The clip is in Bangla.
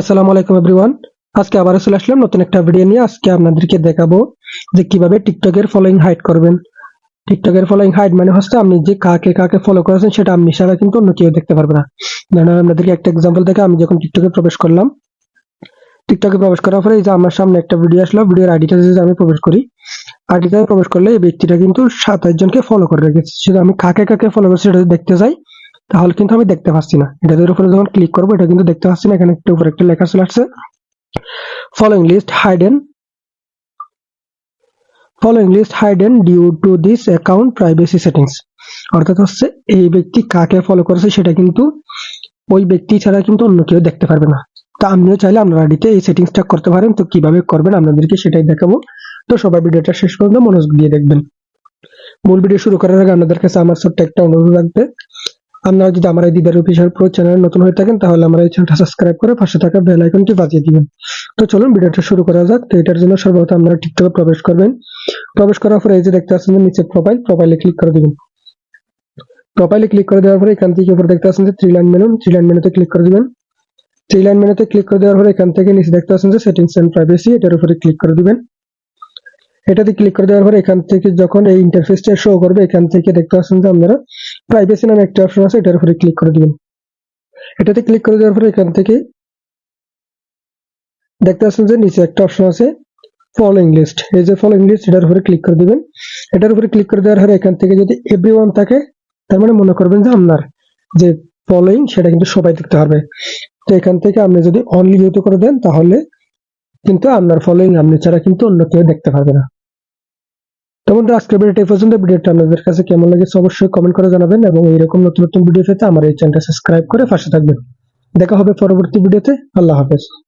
আসসালামু আলাইকুম এভরিওয়ান আজকে আবার চলে আসলাম নতুন একটা ভিডিও নিয়ে। আজকে আপনাদেরকে দেখাবো যে কীভাবে টিকটকের ফলোইং হাইড করবেন। টিকটকের ফলোইং হাইড মানে হচ্ছে আপনি যে কাকে কাকে ফলো করেছেন সেটা আপনি ছাড়া কিন্তু অন্য কেউ দেখতে পারবে না। ধরেন আপনাদেরকে একটা এক্সাম্পল দেখে আমি যখন টিকটকে প্রবেশ করলাম, টিকটকে প্রবেশ করার পরে এই যে আমার সামনে একটা ভিডিও আসলো ভিডিওর আইডিটা যদি আমি প্রবেশ করি আইডিতে প্রবেশ করলে এই ব্যক্তিটা কিন্তু সাতাশ জনকে ফলো করে রেখেছে। সেটা আমি কাকে কাকে ফলো করছি সেটা দেখতে যাই তাহলে কিন্তু আমি দেখতে পাচ্ছি না। এটাদের উপরে যখন ক্লিক করব, এটা কিন্তু দেখতে পাচ্ছি না। এখানে একটা উপরে একটা লেখা চলে আসছে। Following list hidden following list hidden due to this account privacy settings অর্থাৎ হচ্ছে এই ব্যক্তি কাকে ফলো করেছে, সেটা কিন্তু ওই ব্যক্তি ছাড়া কিন্তু অন্য কেউ দেখতে পারবে না। তা আপনিও চাইলে আপনার আইডিতে এই সেটিংসটা করতে পারেন। তো কীভাবে করবেন আপনাদেরকে সেটাই দেখাবো। তো সবাই ভিডিওটা শেষ পর্যন্ত মনোযোগ দিয়ে দেখবেন। মূল ভিডিও শুরু করার আগে আপনাদের কাছে আমার ছোট্ট একটা অনুরোধ রাখবে আপনারা যদি আমার এই দিদার অফিসিয়াল প্রো চ্যানেল নতুন হয়ে থাকেন, তাহলে আমার এই চ্যানেলটা সাবস্ক্রাইব করে পাশে থাকা বেল আইকনটি বাজিয়ে দিবেন। তো চলুন ভিডিওটা শুরু করা যাক। তো এটার জন্য সর্বপ্রথম আপনারা টিকটকে প্রবেশ করবেন। প্রবেশ করার পরে এই যে দেখতে পাচ্ছেন যে নিচে প্রোফাইল প্রোফাইলে ক্লিক করে দিবেন। প্রোফাইলে ক্লিক করে দেওয়ার পরে এখান থেকে উপরে দেখতে পাচ্ছেন যে three line menu three line মেনুতে ক্লিক করে দিবেন। থ্রি লাইন মেনুতে ক্লিক করে দেওয়ার পরে এখান থেকে নিচে দেখতে পাচ্ছেন যে সেটিংস এন্ড প্রাইভেসি এটার উপরে ক্লিক করে দিবেন। এটাতে ক্লিক করে দেওয়ার পরে এখান থেকে যখন এই ইন্টারফেসটা শো করবে, এখান থেকে দেখতে পাচ্ছেন যে আপনারা প্রাইভেসি নামে একটা অপশন আছে, এটার উপরে ক্লিক করে দিবেন। এটাতে ক্লিক করে দেওয়ার পরে এখান থেকে দেখতে পাচ্ছেন যে নিচে একটা অপশন আছে ফলোইং লিস্ট এই যে ফলোইং লিস্ট এটার উপরে ক্লিক করে দিবেন। এটার উপরে ক্লিক করে দেওয়ার পরে এখান থেকে যদি এভরি ওয়ান থাকে, তার মানে মনে করবেন যে আপনার যে ফলোইং সেটা কিন্তু সবাই দেখতে পারবে। তো এখান থেকে আপনি যদি অনলি ইউতে করে দেন, তাহলে কিন্তু আপনার ফলোইং আপনি ছাড়া কিন্তু অন্য কেউ দেখতে পারবে না। তো বন্ধু আজকের ভিডিওটা পর্যন্ত। ভিডিওটা আপনাদের কাছে কেমন লাগে অবশ্যই কমেন্ট করে জানাবেন এবং এইরকম নতুন নতুন ভিডিও পেতে আমার এই চ্যানেলটা সাবস্ক্রাইব করে পাশে থাকবেন। দেখা হবে পরবর্তী ভিডিওতে আল্লাহ হাফেজ।